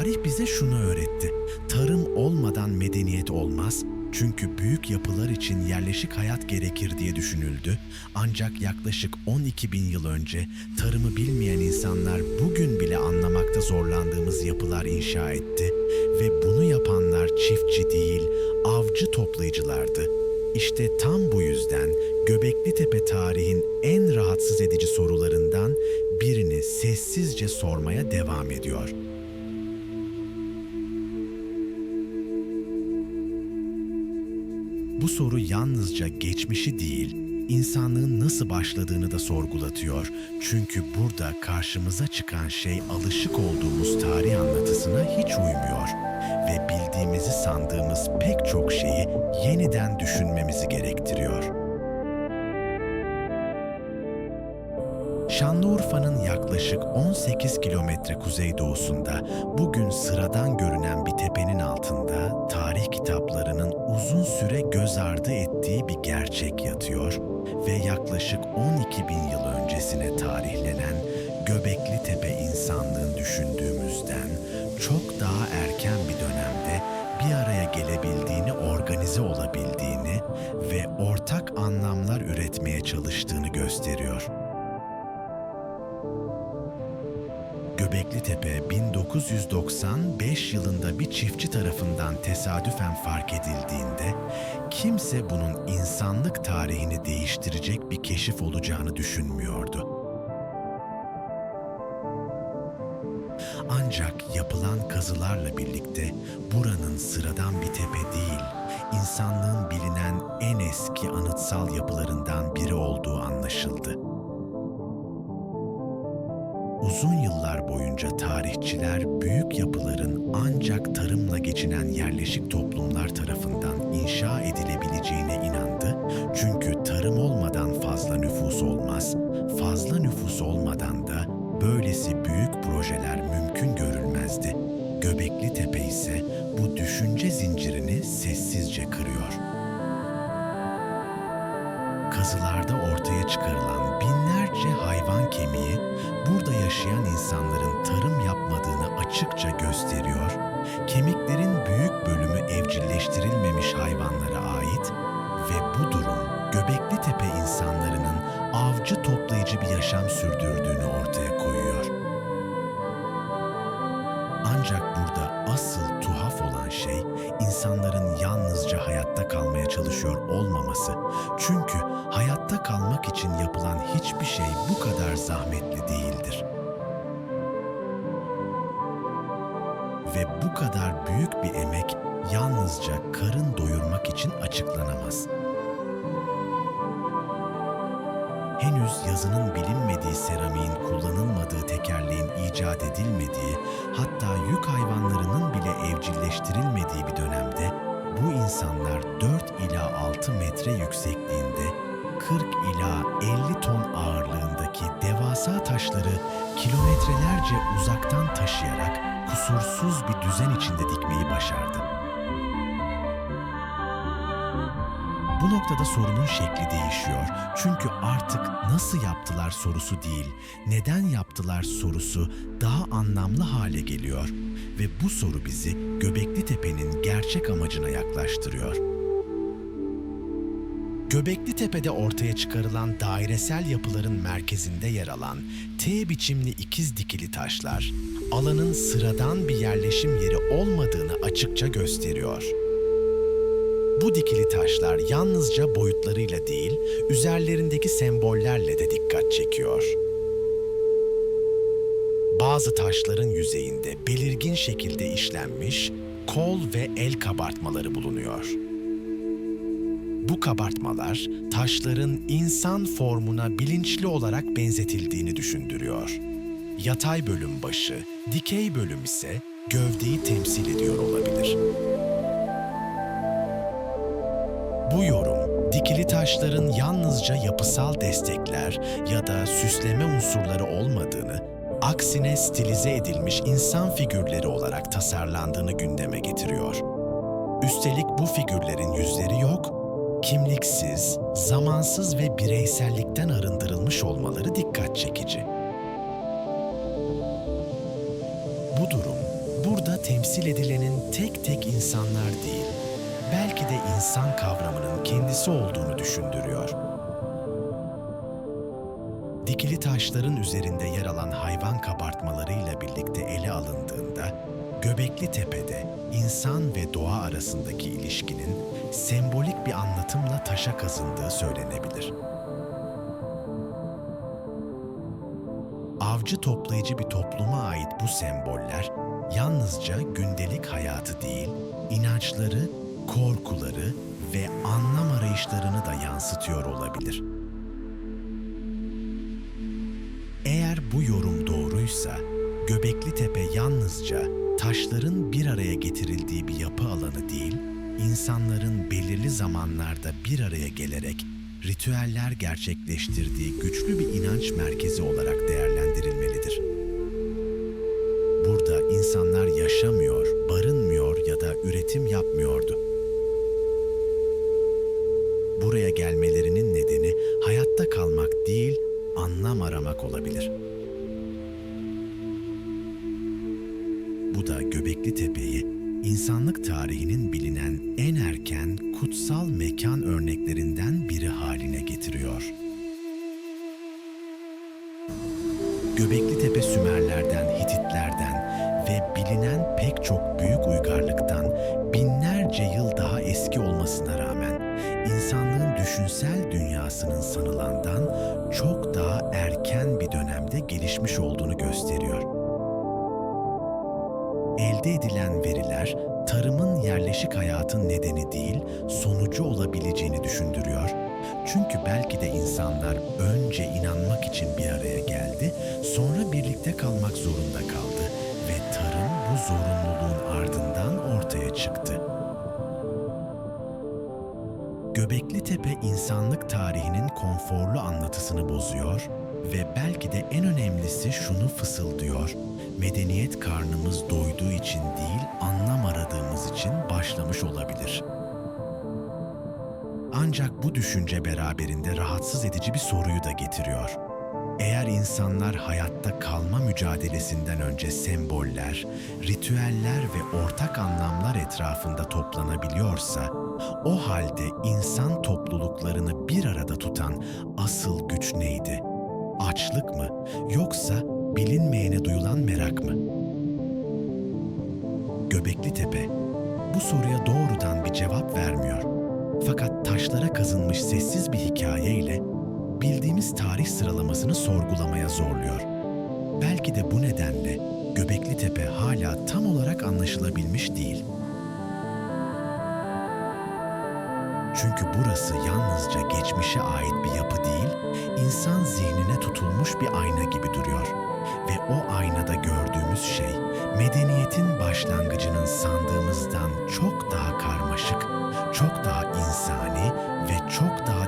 Tarih bize şunu öğretti. Tarım olmadan medeniyet olmaz. Çünkü büyük yapılar için yerleşik hayat gerekir diye düşünüldü. Ancak yaklaşık 12 bin yıl önce tarımı bilmeyen insanlar bugün bile anlamakta zorlandığımız yapılar inşa etti. Ve bunu yapanlar çiftçi değil, avcı toplayıcılardı. İşte tam bu yüzden Göbekli Tepe tarihin en rahatsız edici sorularından birini sessizce sormaya devam ediyor. Bu soru yalnızca geçmişi değil, insanlığın nasıl başladığını da sorgulatıyor. Çünkü burada karşımıza çıkan şey alışık olduğumuz tarih anlatısına hiç uymuyor ve bildiğimizi sandığımız pek çok şeyi yeniden düşünmemizi gerektiriyor. Şanlıurfa'nın yaklaşık 18 kilometre kuzeydoğusunda bugün sıradan görünen bir tepenin altında tarih kitaplarının uzun süre göz ardı ettiği bir gerçek yatıyor ve yaklaşık 12 bin yıl öncesine tarihlenen Göbekli Tepe insanlığın düşündüğümüzden çok daha erken bir dönemde bir araya gelebildiğini, organize olabildiğini ve ortak anlamlar üretmeye çalıştığını gösteriyor. Göbekli Tepe 1995 yılında bir çiftçi tarafından tesadüfen fark edildiğinde kimse bunun insanlık tarihini değiştirecek bir keşif olacağını düşünmüyordu. Ancak yapılan kazılarla birlikte buranın sıradan bir tepe değil, insanlığın bilinen en eski anıtsal yapılarından biri olduğu anlaşıldı. Uzun yıllar boyunca tarihçiler büyük yapıların ancak tarımla geçinen yerleşik toplumlar tarafından inşa edilebileceğine inandı. Çünkü tarım olmadan fazla nüfus olmaz, fazla nüfus olmadan da böylesi büyük projeler mümkün görülmezdi. Göbekli Tepe ise bu düşünce zincirini sessizce kırıyor kazılarda ortaya çıkarılan binlerce hayvan kemiği burada yaşayan insanların tarım yapmadığını açıkça gösteriyor. Kemiklerin büyük bölümü evcilleştirilmemiş hayvanlara ait ve bu durum Göbekli Tepe insanlarının avcı toplayıcı bir yaşam sürdürdüğünü ortaya koyuyor. Ancak burada asıl tuhaf olan şey insanların yalnızca hayatta kalmaya çalışıyor olmaması. Çünkü kalmak için yapılan hiçbir şey bu kadar zahmetli değildir. Ve bu kadar büyük bir emek yalnızca karın doyurmak için açıklanamaz. henüz yazının bilinmediği seramiğin kullanılmadığı tekerleğin icat edilmediği, hatta yük hayvanlarının bile evcilleştirilmediği bir dönemde bu insanlar 4 ila 6 metre yüksekliğinde 40 ila 50 ton ağırlığındaki devasa taşları kilometrelerce uzaktan taşıyarak kusursuz bir düzen içinde dikmeyi başardı. Bu noktada sorunun şekli değişiyor. Çünkü artık nasıl yaptılar sorusu değil, neden yaptılar sorusu daha anlamlı hale geliyor. Ve bu soru bizi Göbekli Tepe'nin gerçek amacına yaklaştırıyor. Göbekli Tepe'de ortaya çıkarılan dairesel yapıların merkezinde yer alan T biçimli ikiz dikili taşlar, alanın sıradan bir yerleşim yeri olmadığını açıkça gösteriyor. Bu dikili taşlar yalnızca boyutlarıyla değil, üzerlerindeki sembollerle de dikkat çekiyor. Bazı taşların yüzeyinde belirgin şekilde işlenmiş kol ve el kabartmaları bulunuyor. Bu kabartmalar taşların insan formuna bilinçli olarak benzetildiğini düşündürüyor. Yatay bölüm başı, dikey bölüm ise gövdeyi temsil ediyor olabilir. Bu yorum, dikili taşların yalnızca yapısal destekler ya da süsleme unsurları olmadığını, aksine stilize edilmiş insan figürleri olarak tasarlandığını gündeme getiriyor. Üstelik bu figürlerin yüzleri yok, kimliksiz, zamansız ve bireysellikten arındırılmış olmaları dikkat çekici. Bu durum burada temsil edilenin tek tek insanlar değil, belki de insan kavramının kendisi olduğunu düşündürüyor. Dikili taşların üzerinde yer alan hayvan kabartmalarıyla birlikte ele alındığında, Göbekli Tepe'de insan ve doğa arasındaki ilişkinin sembolik bir anlatımla taşa kazındığı söylenebilir. Avcı toplayıcı bir topluma ait bu semboller yalnızca gündelik hayatı değil, inançları, korkuları ve anlam arayışlarını da yansıtıyor olabilir. Eğer bu yorum doğruysa, Göbekli Tepe yalnızca taşların bir araya getirildiği bir yapı alanı değil, insanların belirli zamanlarda bir araya gelerek ritüeller gerçekleştirdiği güçlü bir inanç merkezi olarak değerlendirilmelidir. Burada insanlar yaşamıyor, barınmıyor ya da üretim yapmıyordu. Buraya gelmelerinin nedeni hayatta kalmak değil, anlam aramak olabilir. Bu da Göbekli Tepe'yi insanlık tarihinin bilinen en erken kutsal mekan örneklerinden biri haline getiriyor. Göbekli Tepe Sümerlerden, Hititlerden ve bilinen pek çok büyük uygarlıktan binlerce yıl daha eski olmasına rağmen insanlığın düşünsel dünyasının sanılandan çok daha erken bir dönemde gelişmiş olduğunu gösteriyor. Elde edilen veriler tarımın yerleşik hayatın nedeni değil, sonucu olabileceğini düşündürüyor. Çünkü belki de insanlar önce inanmak için bir araya geldi, sonra birlikte kalmak zorunda kaldı ve tarım bu zorunluluğun ardından ortaya çıktı. Göbekli Tepe insanlık tarihinin konforlu anlatısını bozuyor ve belki de en önemlisi şunu fısıldıyor. Medeniyet karnımız doyduğu için değil, anlam aradığımız için başlamış olabilir. Ancak bu düşünce beraberinde rahatsız edici bir soruyu da getiriyor. Eğer insanlar hayatta kalma mücadelesinden önce semboller, ritüeller ve ortak anlamlar etrafında toplanabiliyorsa, o halde insan topluluklarını bir arada tutan asıl güç neydi? Açlık mı yoksa bilinmeyene duyulan merak mı? Göbekli Tepe bu soruya doğrudan bir cevap vermiyor. Fakat taşlara kazınmış sessiz bir hikayeyle bildiğimiz tarih sıralamasını sorgulamaya zorluyor. Belki de bu nedenle Göbekli Tepe hala tam olarak anlaşılabilmiş değil. Çünkü burası yalnızca geçmişe ait bir yapı değil, insan zihnine tutulmuş bir ayna gibi duruyor. Ve o aynada gördüğümüz şey, medeniyetin başlangıcının sandığımızdan çok daha karmaşık, çok daha insani ve çok daha